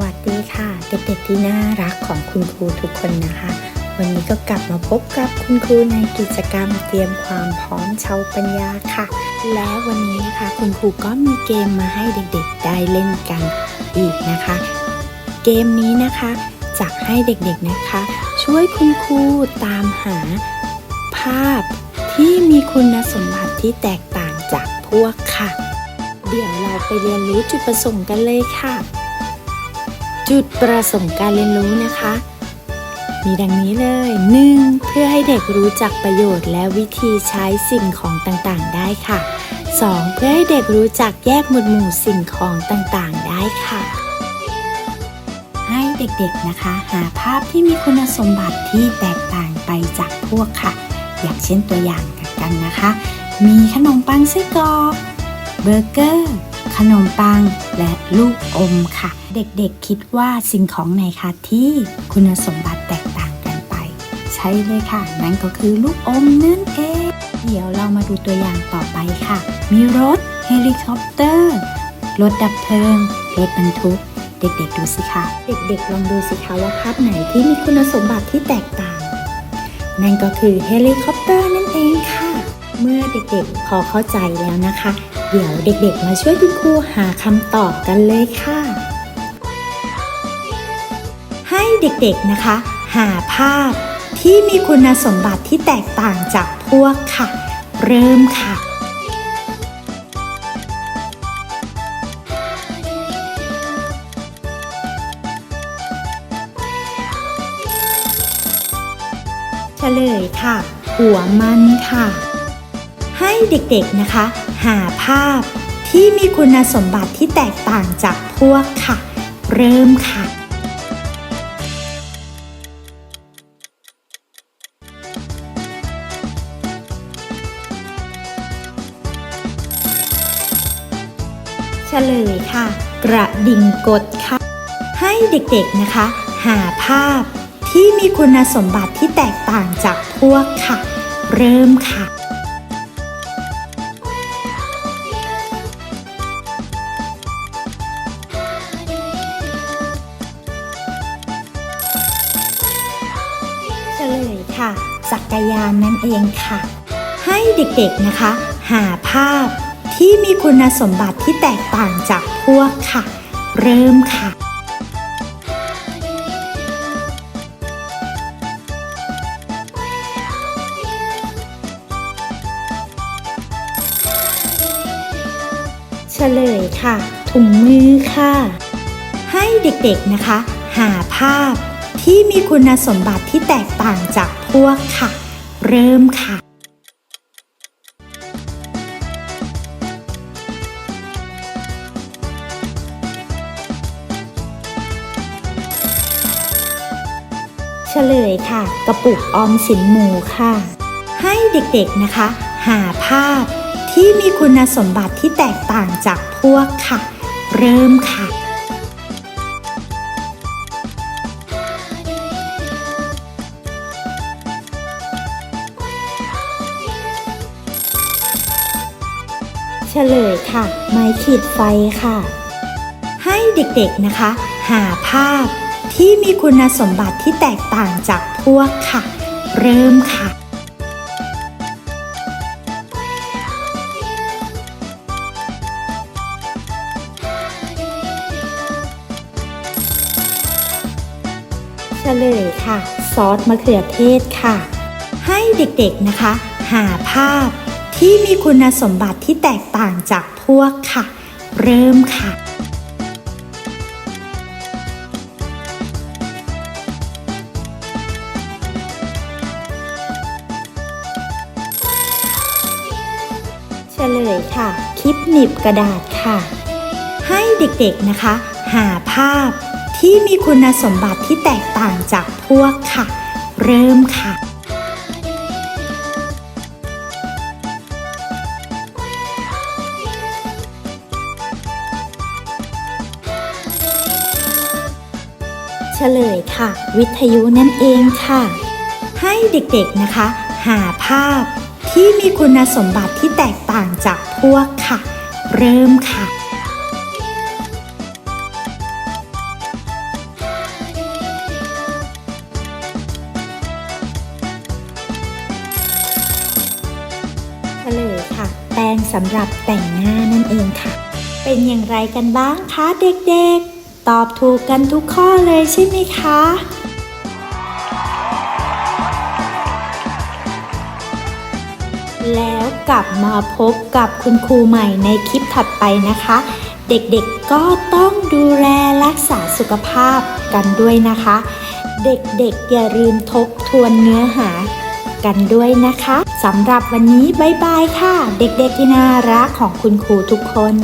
วัสดีค่ะเด็กๆที่น่ารักของคุณครูทุกคนนะคะ วันนี้ก็กลับมาพบกับคุณครูในกิจกรรมเตรียมความพร้อมเชาวปัญญาค่ะ และวันนี้นะคะคุณครูก็มีเกมมาให้เด็กๆได้เล่นกันอีกนะคะ เกมนี้นะคะจะให้เด็กๆนะคะ ช่วยคุณครูตามหาภาพที่มีคุณสมบัติที่แตกต่างจากพวกค่ะ เดี๋ยวเราไปเรียนรู้จุดประสงค์กันเลยค่ะ จุดประสงค์การเรียนรู้นะคะ มีดังนี้เลย 1. เพื่อให้เด็กรู้จักประโยชน์และวิธีใช้สิ่งของต่างๆ ได้ค่ะ 2. เพื่อให้เด็กรู้จักแยกหมวดหมู่สิ่งของต่างๆ ได้ค่ะ ให้เด็กๆนะคะ หาภาพที่มีคุณสมบัติที่แตกต่างไปจากพวกค่ะ อย่างเช่นตัวอย่างกันนะคะ มีขนมปังไส้กรอกเบอร์เกอร์ ขนมปังและลูกอมค่ะ เด็กๆคิดว่าสิ่งของไหนคะที่คุณสมบัติแตกต่างกันไป ใช่เลยค่ะ นั่นก็คือลูกอมนั่นเอง เดี๋ยวเรามาดูตัวอย่างต่อไปค่ะ มีรถเฮลิคอปเตอร์ รถดับเพลิง รถบรรทุก เด็กๆดูสิคะเด็กๆลองดูสิคะว่าภาพไหนที่มีคุณสมบัติที่แตกต่าง นั่นก็คือเฮลิคอปเตอร์นั่นเองค่ะ เมื่อเด็กๆพอเข้าใจแล้วนะคะ เดี๋ยวเด็กๆมาช่วยคุณครูหาคำตอบกันเลยค่ะ เด็กๆนะคะ หาภาพที่มีคุณสมบัติที่แตกต่างจากพวกค่ะ เริ่มค่ะเฉลยค่ะ หัวมันค่ะ ให้เด็กๆนะคะ หาภาพที่มีคุณสมบัติที่แตกต่างจากพวกค่ะ เริ่มค่ะ เฉลยค่ะ กระดิ่งกดค่ะ ให้เด็กๆนะคะ หาภาพที่มีคุณสมบัติที่แตกต่างจากพวกค่ะ เริ่มค่ะเฉลยค่ะ จักรยานนั่นเองค่ะ ให้เด็กๆนะคะ หาภาพ ที่มีคุณสมบัติที่แตกต่างจากพวกค่ะ เริ่มค่ะ เฉลยค่ะ ถุงมือค่ะ ให้เด็กๆนะคะ หาภาพที่มีคุณสมบัติที่แตกต่างจากพวกค่ะ เริ่มค่ะ เฉลยค่ะ กระปุกออมสินหมูค่ะ ให้เด็กๆนะคะ หาภาพที่มีคุณสมบัติที่แตกต่างจากพวกค่ะ เริ่มค่ะเฉลยค่ะ ไม้ขีดไฟค่ะ ให้เด็กๆนะคะ หาภาพ ที่มีคุณสมบัติที่แตกต่างจากพวกค่ะ เริ่มค่ะ เฉลยค่ะ ซอสมะเขือเทศค่ะ ให้เด็กๆนะคะ หาภาพที่มีคุณสมบัติที่แตกต่างจากพวกค่ะ เริ่มค่ะ ค่ะ คลิปหนีบกระดาษค่ะ ให้เด็กๆนะคะ หาภาพที่มีคุณสมบัติที่แตกต่างจากพวกค่ะ เริ่มค่ะเฉลยค่ะ วิทยุนั่นเองค่ะ ให้เด็กๆนะคะ หาภาพที่มีคุณสมบัติที่แตกต่างจาก อ้วกค่ะ เริ่มค่ะ เฉลยค่ะ แป้งสำหรับแต่งหน้านั่นเองค่ะ เป็นอย่างไรกันบ้างคะเด็กๆ ตอบถูกกันทุกข้อเลยใช่ไหมคะ แล้วกลับมาพบกับคุณครูใหม่ในคลิปถัดไปนะคะ เด็กๆก็ต้องดูแลรักษาสุขภาพกันด้วยนะคะ เด็กๆอย่าลืมทบทวนเนื้อหากันด้วยนะคะสำหรับวันนี้บ๊ายบายค่ะ เด็กๆที่น่ารักของคุณครูทุกคน